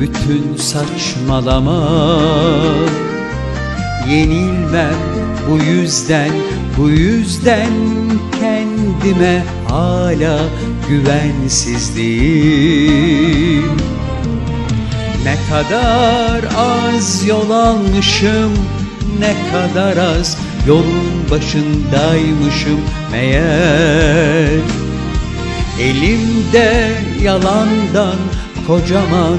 bütün saçmalama. Yenilmem bu yüzden bu yüzden kendime hala güvensizliğim. Ne kadar az yol almışım ne kadar az yolun başındaymışım meğer. Elimde yalandan kocaman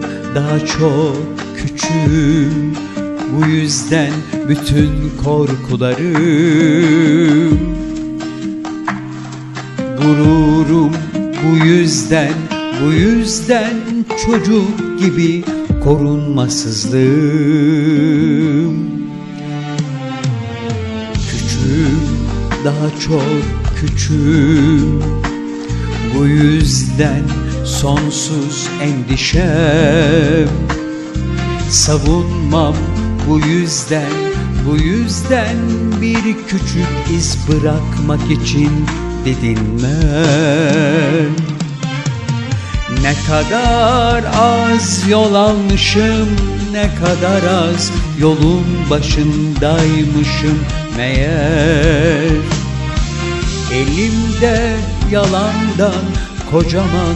daha çok küçüğüm. Bu yüzden bütün korkularım. Gururum bu yüzden bu yüzden çocuk gibi korunmasızlığım. Küçüğüm daha çok küçüğüm. Bu yüzden sonsuz endişem Savunmam bu yüzden bu yüzden bir küçük iz bırakmak için didinmem ne kadar az yol almışım Ne kadar az yolun başındaymışım meğer. Elimde yalandan kocaman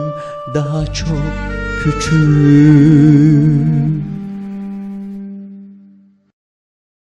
daha çok küçüğüm